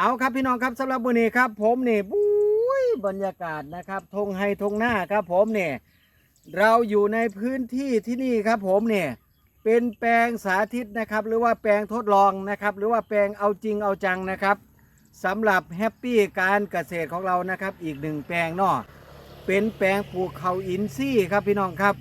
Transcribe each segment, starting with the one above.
เอาครับพี่น้องครับสำหรับวันนี้ครับ ผมนี่บุ้ยบรรยากาศนะครับทงไฮทงหน้าครับ ผมเนี่ยเราอยู่ในพื้นที่ที่นี่ครับผมเนี่ยเป็นแปลงสาธิตนะครับ หรือว่าแปลงทดลองนะครับ หรือว่าแปลงเอาจริงเอาจังนะครับสำหรับแฮปปี้การเกษตรของเรานะครับ อีกหนึ่งแปลงเนาะเป็นแปลงปลูกเขาอินซี่ครับพี่น้องครับ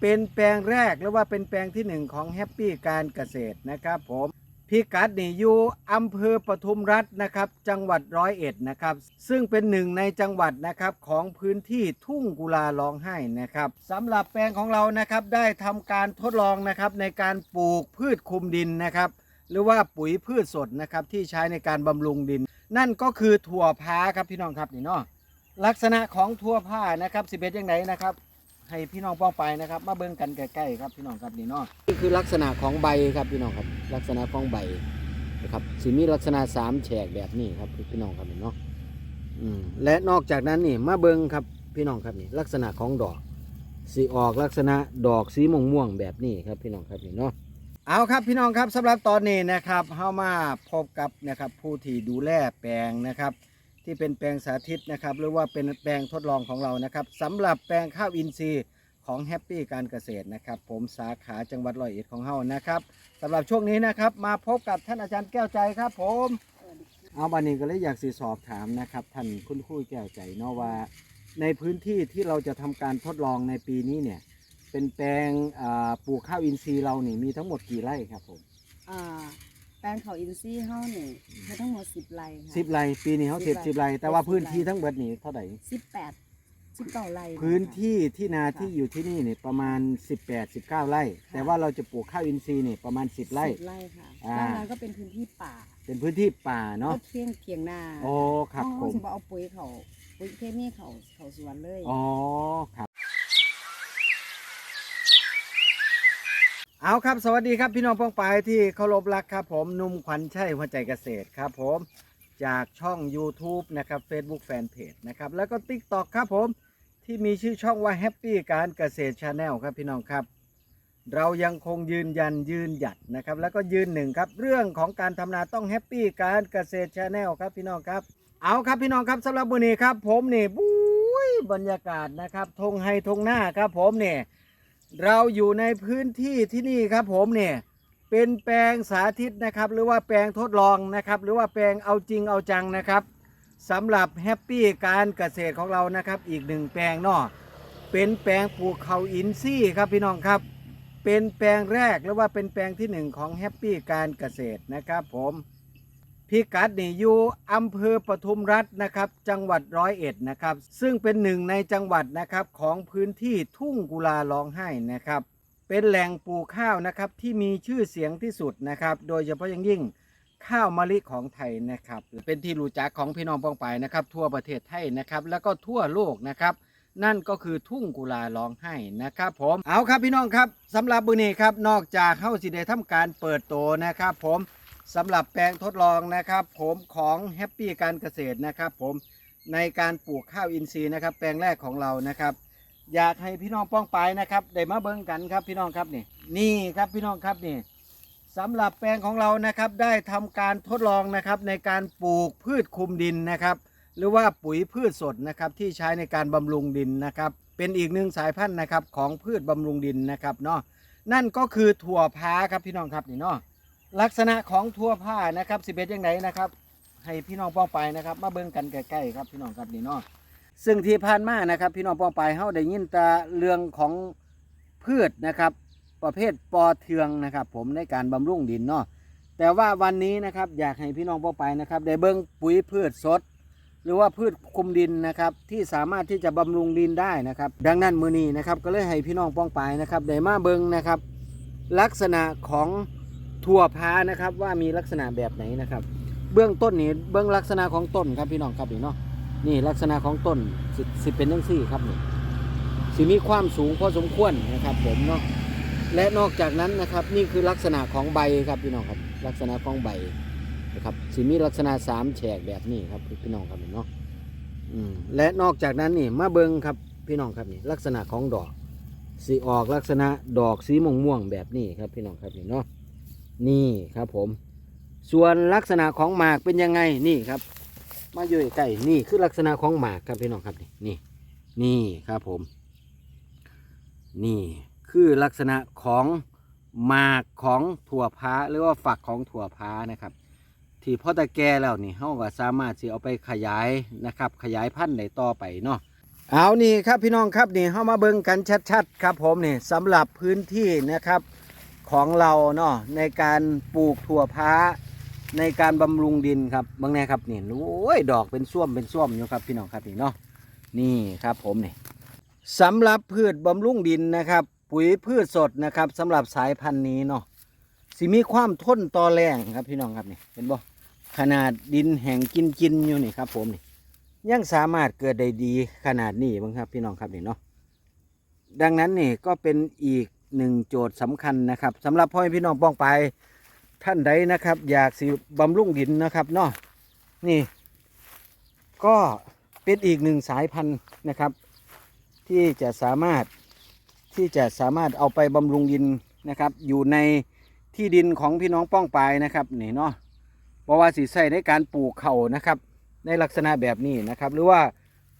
เป็นแปลงแรกหรือว่าเป็นแปลงที่หนึ่งของแฮปปี้การเกษตรนะครับผม พิกัดนี่อยู่อำเภอปทุมรัฐนะครับ จังหวัดร้อยเอ็ดนะครับ ซึ่งเป็นหนึ่งในจังหวัดนะครับของพื้นที่ทุ่งกุลาร้องไห้นะครับสำหรับแปลงของเรานะครับได้ทำการทดลองนะครับในการปลูกพืชคุมดินนะครับ หรือว่าปุ๋ยพืชสดนะครับที่ใช้ในการบำรุงดิน นั่นก็คือถั่วพาครับพี่น้องครับนี่เนาะลักษณะของถั่วผ้านะครับสิเบ็ดยังไงนะครับ ให้พี่น้องป้องไปนะครับ มาเบิ่งกันใกล้ๆครับพี่น้องครับนี่เนาะนี่คือลักษณะของใบครับพี่น้องครับ ลักษณะของใบนะครับสีมีลักษณะสามแฉกแบบนี้ครับพี่น้องครับนี่เนาะอืมและนอกจากนั้นนี่มาเบิ่งครับพี่น้องครับนี่ลักษณะของดอกสีออกลักษณะดอกสีม่วงม่วงแบบนี้ครับพี่น้องครับนี่เนาะเอาครับพี่น้องครับสำหรับตอนนี้นะครับเฮามาพบกับนะครับผู้ที่ดูแลแปลงนะครับ ที่เป็นแปลงสาธิตนะครับ หรือว่าเป็นแปลงทดลองของเรานะครับสำหรับแปลงข้าวอินทรีย์ของแฮปปี้การเกษตรนะครับ ผมสาขาจังหวัดร้อยเอ็ดของเฮานะครับสำหรับช่วงนี้นะครับ มาพบกับท่านอาจารย์แก้วใจครับผมเอาบันนี้ก็เลยอยากสืสอบถามนะครับ ท่านคุณครูแก้วใจเนาะว่า ในพื้นที่ที่เราจะทำการทดลองในปีนี้เนี่ย เป็นแปลงอ่าปลูกข้าวอินทรีย์เรานี่มีทั้งหมดกี่ไร่ครับผม อ่า แปลงเขาอินซี่เฮานี่มีทั้งหมดสิบไร่ค่ะ สิบไร่ปีนี้เขาเสร็จสิสิบบไร่ไร่แต่ว่าสิบไร่ พื้นที่ทั้งหมดนี่เท่าไหร่สิบแปดสิบเก้าไร่ะพื้นค่ะ ที่ที่นาที่อยู่ที่นี่เนี่ยประมาณ 18 19 ไร่แต่ว่าเราจะปลูกข้าวอินทรีย์เนี่ยประมาณ 10 ไร่ สิบไร่ค่ะอ่าด้านนั้นก็เป็นพื้นที่ป่าเป็นพื้นที่ป่าเนาะก็เพียงเพียงนาโอ้ครับเขาผมสิบ่เอาปุ๋ยเขาปุ๋ยเคมีเขาเขาสวนเลย อ๋อครับ เอาครับสวัสดีครับพี่น้องป้องปที่เคารพรักครับผมนุ่มขวัญชัยหัวใจเกษตรครับผมจากช่อง YouTube นะครับ Facebook Fanpage นะครับแล้วก็ TikTok ครับผมที่มีชื่อช่องว่า Happy การเกษตร Channel ครับพี่น้องครับ เรายังคงยืนยันยืนหยัดนะครับแล้วก็ยืนหนึ่งครับเรื่องของการทำนาต้องแฮปปี้การเกษตรชาแนลครับพี่น้องครับเอาครับพี่น้องครับสำหรับวันนี้ครับผมนี่บุ้ยบรรยากาศนะครับทงไฮทงหน้าครับผมเนี่ย เราอยู่ในพื้นที่ที่นี่ครับผมเนี่ยเป็นแปลงสาธิตนะครับ หรือว่าแปลงทดลองนะครับ หรือว่าแปลงเอาจริงเอาจังนะครับสำหรับแฮปปี้การเกษตรของเรานะครับ อีกหนึ่งแปลงเนาะเป็นแปลงปลูกเขาอินซี่ครับพี่น้องครับ เป็นแปลงแรกหรือว่าเป็นแปลงที่หนึ่งของแฮปปี้การเกษตรนะครับผม พิกัดนี่อยู่อำเภอปทุมรัฐนะครับ จังหวัดร้อยเอ็ดนะครับ ซึ่งเป็นหนึ่งในจังหวัดนะครับของพื้นที่ทุ่งกุลาร้องไห้นะครับ เป็นแหล่งปลูกข้าวนะครับที่มีชื่อเสียงที่สุดนะครับ โดยเฉพาะอย่างยิ่งข้าวมะลิของไทยนะครับ เป็นที่รู้จักของพี่น้องป้องไปนะครับ ทั่วประเทศไทยนะครับ แล้วก็ทั่วโลกนะครับ นั่นก็คือทุ่งกุลาร้องไห้นะครับผมเอาครับพี่น้องครับสำหรับมือนี้ครับนอกจากเข้าสิได้ทำการเปิดโตนะครับ ผม สำหรับแปลงทดลองนะครับ ผมของแฮปปี้การเกษตรนะครับผมในการปลูกข้าวอินทรีย์นะครับ แปลงแรกของเรานะครับ อยากให้พี่น้องป้องไปนะครับได้มาเบิ่งกันครับพี่น้องครับนี่นี่ครับพี่น้องครับนี่สำหรับแปลงของเรานะครับได้ทำการทดลองนะครับในการปลูกพืชคุมดินนะครับ หรือว่าปุ๋ยพืชสดนะครับที่ใช้ในการบำรุงดินนะครับ เป็นอีกหนึ่งสายพันธุ์นะครับของพืชบำรุงดินนะครับเนาะนั่นก็คือถั่วพาครับพี่น้องครับนี่เนาะ ลักษณะของถั่วผ้านะครับสิเบ็ดยังไงนะครับ ให้พี่น้องป้องไปนะครับ มาเบิ่งกันใกล้ๆครับพี่น้องครับนี่เนาะซึ่งที่ผ่านมานะครับ พี่น้องป้องไปเฮาได้ยินแต่เรื่องของพืชนะครับ ประเภทปอเทืองนะครับ ผมในการบำรุงดินเนาะแต่ว่าวันนี้นะครับอยากให้พี่น้องป้องไปนะครับได้เบิ่งปุ๋ยพืชสด หรือว่าพืชคุมดินนะครับ ที่สามารถที่จะบำรุงดินได้นะครับ ดังนั้นมือนี้นะครับ ก็เลยให้พี่น้องป้องไปนะครับได้มาเบิงนะครับ ลักษณะของ ถั่วพานะครับว่ามีลักษณะแบบไหนนะครับ เบื้องต้นนี่เบื้องลักษณะของต้นครับพี่น้องครับนี่เนาะนี่ลักษณะของต้นสิสิเป็นทั้งสี่ครับนี่สิมีความสูงพอสมควรนะครับ ผมเนาะและนอกจากนั้นนะครับ นี่คือลักษณะของใบครับพี่น้องครับ ลักษณะของใบนะครับสีมีลักษณะสามแฉกแบบนี้ครับพี่น้องครับเนาะอืมและนอกจากนั้นนี่มาเบิงครับพี่น้องครับนี่ลักษณะของดอกสีออกลักษณะดอกสีม่วงม่วงแบบนี้ครับพี่น้องครับนี่เนาะ นี่ครับผม ส่วนลักษณะของหมากเป็นยังไงนี่ครับ มาอยู่ใกล้ๆนี่คือลักษณะของหมากครับพี่น้องครับนี่นี่นี่ครับผม นี่คือลักษณะของหมากของถั่วพาหรือว่าฝักของถั่วพานะครับ ที่พอตะแก่แล้วนี่เขาก็สามารถที่เอาไปขยายนะครับ ขยายพันธุ์ได้ต่อไปเนาะเอานี่ครับพี่น้องครับนี่เข้ามาเบิ่งกันชัดๆครับผมนี่สำหรับพื้นที่นะครับ ของเราเนาะในการปลูกถั่วพาในการบำรุงดินครับบางแน่ครับนี่โอ้ยดอกเป็นส้วมเป็นส้วมอยู่ครับพี่น้องครับนี่เนาะนี่ครับผมนี่สำหรับพืชบำรุงดินนะครับ ปุ๋ยพืชสดนะครับสำหรับสายพันธุ์นี้เนาะสิมีความทนต่อแรงครับพี่น้องครับนี่เห็นบ่ขนาดดินแห่งกินกินอยู่นี่ครับ ผมนี่ยังสามารถเกิดได้ดีขนาดนี้บ้างครับพี่น้องครับนี่เนาะดังนั้นนี่ก็เป็นอีก หนึ่งโจทย์สำคัญนะครับสำหรับพ่อแม่พี่น้องป้องไปท่านใดนะครับ อยากสิบำรุงดินนะครับเนาะนี่ ก็เป็นอีกหนึ่งสายพันธุ์นะครับ ที่จะสามารถที่จะสามารถเอาไปบำรุงดินนะครับ อยู่ในที่ดินของพี่น้องป้องปายนะครับนี่เนาะเพราะว่าสีใส่ในการปลูกเขานะครับ ในลักษณะแบบนี้นะครับ หรือว่า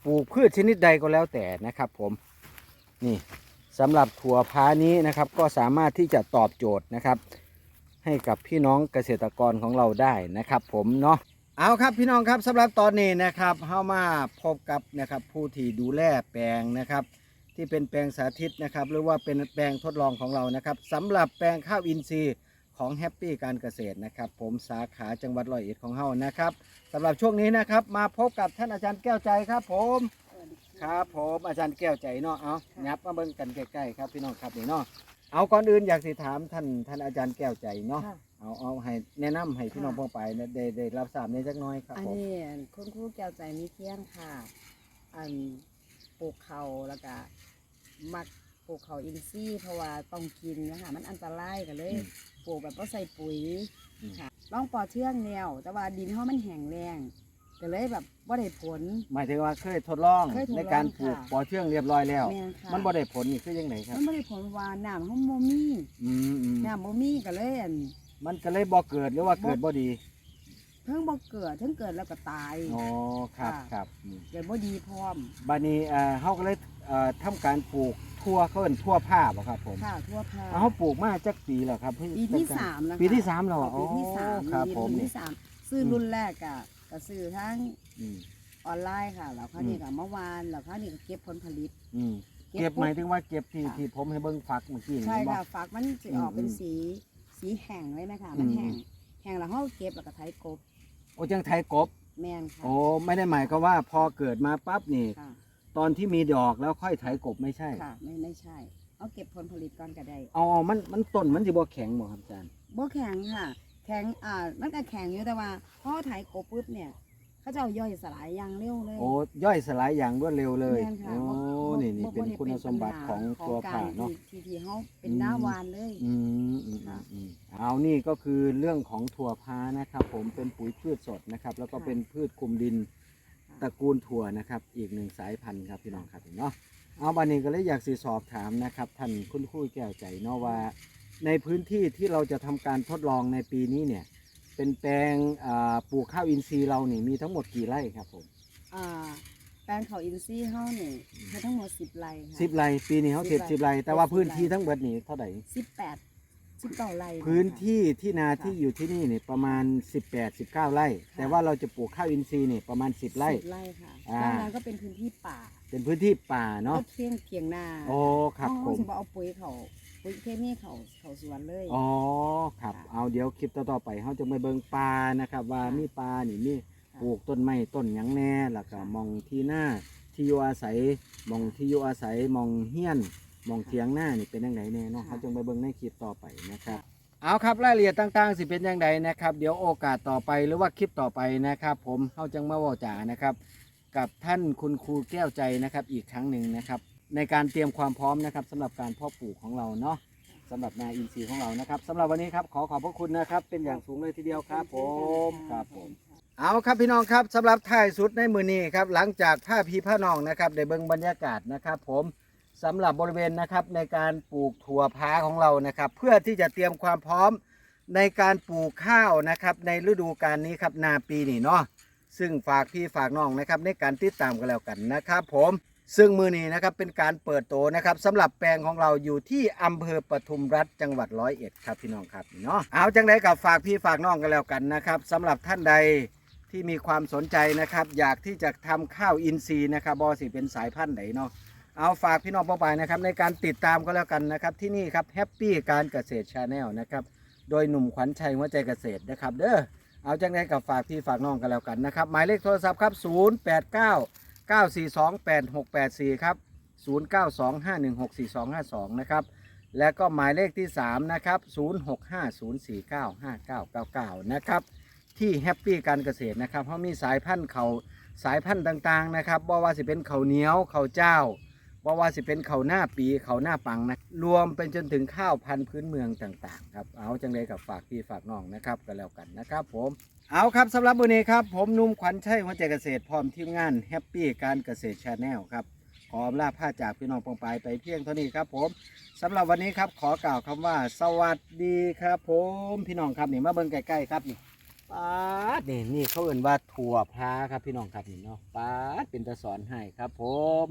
ปลูกพืชชนิดใดก็แล้วแต่นะครับ ผมนี่ สำหรับถั่วพานี้นะครับ ก็สามารถที่จะตอบโจทย์นะครับ ให้กับพี่น้องเกษตรกรของเราได้นะครับ ผมเนาะเอาครับพี่น้องครับสำหรับตอนนี้นะครับเข้ามาพบกับนะครับผู้ที่ดูแลแปลงนะครับ ที่เป็นแปลงสาธิตนะครับ หรือว่าเป็นแปลงทดลองของเรานะครับสำหรับแปลงข้าวอินทรีย์ของแฮปปี้การเกษตรนะครับ ผมสาขาจังหวัดร้อยเอ็ดของเฮานะครับสำหรับช่วงนี้นะครับ มาพบกับท่านอาจารย์แก้วใจครับผม ครับผมอาจารย์แก้วใจเนาะเอายับมาเบิ่งกันใกล้ๆครับพี่น้องครับนี่เนาะเอาก่อนอื่นอยากสิถามท่านท่านอาจารย์แก้วใจเนาะค่ะ เอาเอาให้แนะนำให้พี่น้องค่ะพวกไปได้ได้ได้รับทราบในจักหน้อยครับอันผมนี้คุณครูแก้วใจมีเที่ยงค่ะ อันปลูกเขาแล้วก็มักปลูกเขาอินทรีย์เพราะว่าต้องกินนะคะมันอันตรายกันเลยอืมปลูกแบบก็ใส่ปุ๋ยอืมค่ะลองปอเชื่องแนวแต่ว่าดินเขามันแห้งแรง ก็เลยแบบว่าได้ผล หมายถึงว่าเคยทดลองเคยทดลองในการปลูกค่ะปอเทืองเรียบร้อยแล้ว แม่นค่ะ มันบ่ได้ผลนี่คือยังไงครับ มันไม่ได้ผลว่าน้ำเขาโมมีอืมอืมน้ำโมมีก็เลยอันมันก็เลยบ่เกิดหรือว่าเกิดบ่ดีเพิ่งบ่เกิดเพิ่งเกิดแล้วก็ตาย อ๋อครับค่ะ ครับอืมเกิดบ่ดีพร้อมบานี้เอ่อเขาก็เลยเอ่อทำการปลูกทั่วเขาเป็นทั่วผ้าบ่ครับผมค่ะทั่วพาเขาปลูกมาจักปีแล้วครับพี่ปีที่สามแล้วค่ะปีที่สามแล้วเหรอปีที่สามอ๋อครับนี่ผมรุ่นนี่ ที่สามซื้อรุ่นแรกอะ ก็ซื้อทั้งอืม ออนไลน์ค่ะแล้วคราวนี้อืมก็เมื่อวานแล้วคราวนี้ก็เก็บผลผลิต อืมเก็บเก็บหมายปุ๊บถึงว่าเก็บที่ค่ะ ที่ผมให้เบิ้งฝักเมื่อกี้นี่ใช่บ่ ค่ะฝักมันจะออกอืมเป็นอืมสีสีแห้งเลยไหมคะมันอืม แห้งแห้งแล้วเขาเก็บแล้วก็ไถกบโอ้จังไทยกบ แม่นค่ะโอ้ไม่ได้หมายก็ว่าพอเกิดมาปั๊บนี่ ค่ะตอนที่มีดอกแล้วค่อยไถกบไม่ใช่ ค่ะไม่ไม่ใช่เอาเก็บผลผลิตก่อนก็ได้เอาเอามันมันต้นมันสิบ่แข็งบ่ครับอาจารย์บ่แข็งค่ะแข็งอ่ามันก็แข็งอยู่แต่ว่าพอไถกบปุ๊บเนี่ยเขาจะเอาย่อยสลายอย่างเร็วเลย โอ้ย่อยสลายอย่างรวดเร็วเลย แม่นค่ะโอ้บ่บ่นี่นี่บ่เป็นได้คุณสมบัติของตัวกาผ่ารเนาะ ที่ที่เขาเป็นหน้าวานเลย อืมอืมอืมค่ะอืมเอานี่ก็คือเรื่องของถั่วพานะครับ ผมเป็นปุ๋ยพืชสดนะครับ แล้วก็ค่ะเป็นพืชคลุมดินค่ะตระกูลถั่วนะครับ อีกหนึ่งสายพันธุ์ครับพี่น้องครับเนาะเอาบันนี้ก็เลยอยากสิสอบถามนะครับท่านคุณครูแก้วใจเนาะว่า ในพื้นที่ที่เราจะทำการทดลองในปีนี้เนี่ย เป็นแปลงอ่าปลูกข้าวอินทรีย์เรานี่มีทั้งหมดกี่ไร่ครับผมอ่าแปลงเขาอินซี่เฮานี่ให้ทั้งหมดสิบไร่ค่ะ สิบไร่ปีนี้เขาสิเก็บบไร่สิบไร่แต่ว่าสิบไร่ พื้นที่ทั้งหมดนี่เท่าไหร่สิบแปดสิบเก้าไร่พื้นค่ะที่ที่นาที่ค่ะอยู่ที่นี่เนี่ยประมาณ 18 19 ไร่ ค่ะ แต่ว่าเราจะปลูกข้าวอินทรีย์เนี่ยประมาณ 10 ไร่ สิบไร่ค่ะอ่าด้านนั้นก็เป็นพื้นที่ป่าเป็นพื้นที่ป่าเนาะก็เพียงเพียงนาโอ้ครับผเขามสิบ่เอาปุ๋ยเขา ปุ๋ยเคมีเขาเขาสวนเลย อ๋อครับ ค่ะเอาเดี๋ยวคลิปต่อๆไปเขาจะมาเบิ่งปลานะครับ ว่าค่ะมีปลานี่มีค่ะปลูกต้นไม้ต้นหยังแน่แล้วก็มองที่หน้าที่อยู่อาศัยมองที่อยู่อาศัยมองเฮียนมองเทียงหน้านี่เป็นยังไงแน่เนาะค่ะ เขาจะมาเบิ่งในคลิปต่อไปนะครับ เอาครับรายละเอียดต่างๆ สิเป็นยังไงนะครับ เดี๋ยวโอกาสต่อไปหรือว่าคลิปต่อไปนะครับ ผมเขาจังมาเว่าจานะครับ กับท่านคุณครูแก้วใจนะครับอีกครั้งหนึ่งนะครับ ในการเตรียมความพร้อมนะครับสำหรับการเพาะปลูกของเราเนาะสำหรับนาอินทรีย์ของเรานะครับสำหรับวันนี้ครับขอขอบพระคุณนะครับ เป็นอย่างสูงเลยทีเดียวครับ ผมครับผม เอาครับพี่น้องครับสำหรับท้ายสุดในมือนี้ครับหลังจากผ้าพีผ้าน้องนะครับได้เบิ่งบรรยากาศนะครับ ผมสำหรับบริเวณนะครับในการปลูกถั่วพาของเรานะครับ เพื่อที่จะเตรียมความพร้อมในการปลูกข้าวนะครับ ในฤดูกาลนี้ครับนาปีนี้เนาะซึ่งฝากพี่ฝากน้องนะครับในการติดตามกันแล้วกันนะครับ ผม ซึ่งมือนี้นะครับเป็นการเปิดโตนะครับสำหรับแปลงของเราอยู่ที่อำเภอปทุมรัฐจังหวัดร้อยเอ็ดครับพี่น้องครับเนาะเอาจังไดกับฝากพี่ฝากน้องกันแล้วกันนะครับสำหรับท่านใดที่มีความสนใจนะครับ อยากที่จะทำข้าวอินทรีย์นะครับบอสิเป็นสายพันธุ์ไหนเนาะเอาฝากพี่น้องป้องไปนะครับ ในการติดตามก็แล้วกันนะครับ ที่นี่ครับแฮปปี้การเกษตรชาแนลนะครับโดยหนุ่มขวัญชัยหัวใจเกษตรนะครับ เด้อเอาจังไดกับฝากพี่ฝากน้องกันแล้วกันนะครับ หมายเลขโทรศัพท์ครับ 0 8 9 9 4 2 8 6 8 4 ครับ 0 9 2 5 1 6 4 2 5 2 นะครับ และก็หมายเลขที่ 3 นะครับ 0 6 5 0 4 9 5 9 9 9 นะครับ ที่แฮปปี้การเกษตรนะครับ เพราะมีสายพันธุ์เขาสายพันธุ์ต่างๆนะครับบ่ว่าสิเป็นเขาเหนียวเขาเจ้าว่าว่าสิเป็นเขาหน้าปีเขาหน้าปังนะ รวมเป็นจนถึงข้าวพันธุ์พื้นเมืองต่างๆ ครับ เอาจังเลยกับฝากพี่ฝากน้องนะครับก็แล้วกันนะครับผม เอาครับสำหรับวันนี้ครับ ผมนุ่มขวัญชัยหัวใจเกษตรพร้อมทีมงานแฮปปี้การเกษตรชาแนลครับ ขออำลาผ้าจากพี่น้องปองปายไปเพียงเท่านี้ครับ ผมสำหรับวันนี้ครับ ขอกล่าวคำว่า สวัสดีครับ ผมพี่น้องครับนี่มาเบิ่งใกล้ๆครับนี่ป้าดนี่นี่เขาเอ่นว่าถั่วพลาครับพี่น้องครับนี่เนาะปาดเป็นตะสอนให้ครับ ผม